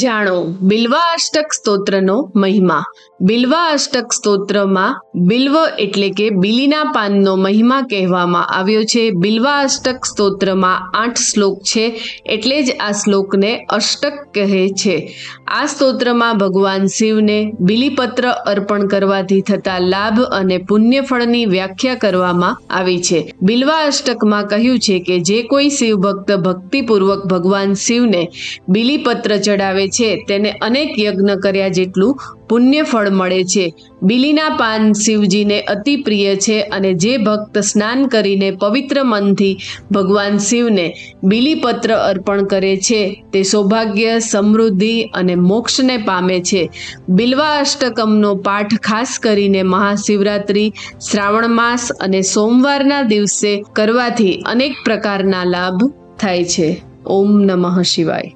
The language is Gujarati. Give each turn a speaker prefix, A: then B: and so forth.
A: જાણો, બિલ્વા અષ્ટક સ્તોત્રનો મહિમા. બિલ્વા અષ્ટક સ્તોત્રમાં બિલ્વ એટલે કે બિલીના પાનનો મહિમા કહેવામાં આવ્યો છે. બિલ્વા અષ્ટક સ્તોત્રમાં આઠ શ્લોક છે, એટલે જ આ શ્લોકને અષ્ટક કહે છે. આ સ્તોત્રમાં ભગવાન શિવને બિલીપત્ર અર્પણ કરવાથી થતા લાભ અને પુણ્યફળની વ્યાખ્યા કરવામાં આવી છે. બિલ્વા અષ્ટકમાં કહ્યું છે કે જે કોઈ શિવ ભક્ત ભક્તિપૂર્વક ભગવાન શિવને બિલીપત્ર ચડાવે છે, તેને અનેક યજ્ઞ કર્યા જેટલું પુણ્ય ફળ મળે છે. બિલીના પાન શિવજીને અતિ પ્રિય છે અને જે ભક્ત સ્નાન કરીને પવિત્ર મનથી ભગવાન શિવને બિલીપત્ર અર્પણ કરે છે, તે સૌભાગ્ય, સમૃદ્ધિ અને મોક્ષને પામે છે. બિલ્વા અષ્ટકમનો પાઠ ખાસ કરીને મહાશિવરાત્રિ, શ્રાવણ માસ અને સોમવારના દિવસે કરવાથી અનેક પ્રકારના લાભ થાય છે. ઓમ નમઃ શિવાય.